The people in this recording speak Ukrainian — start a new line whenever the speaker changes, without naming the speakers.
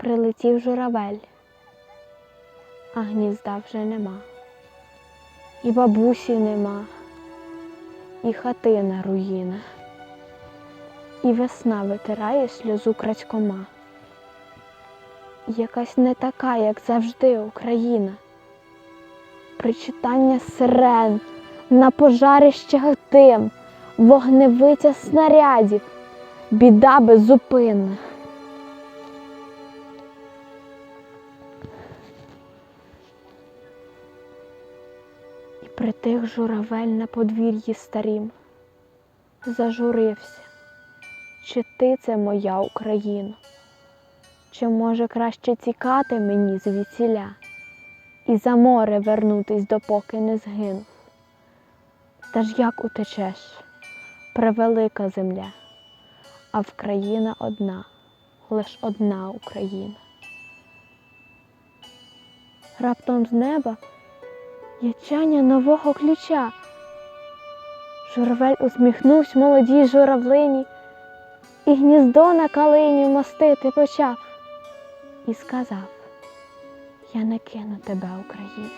Прилетів журавель, а гнізда вже нема. І бабусі нема, і хатина руїна, і весна витирає сльозу крадькома. Якась не така, як завжди, Україна. Причитання сирен, на пожарищах дим, вогневиця снарядів, біда беззупинна. І притих журавель на подвір'ї старім. Зажурився, чи ти це моя Україна? Чи може краще тікати мені звідсіля і за море вернутись, допоки не згинув? Та ж як утечеш, превелика земля, а Вкраїна одна, лиш одна Україна. Раптом з неба ячання нового ключа. Журавель усміхнувся молодій журавлині і гніздо на калині мостити почав і сказав: Я не кину тебе, Україна.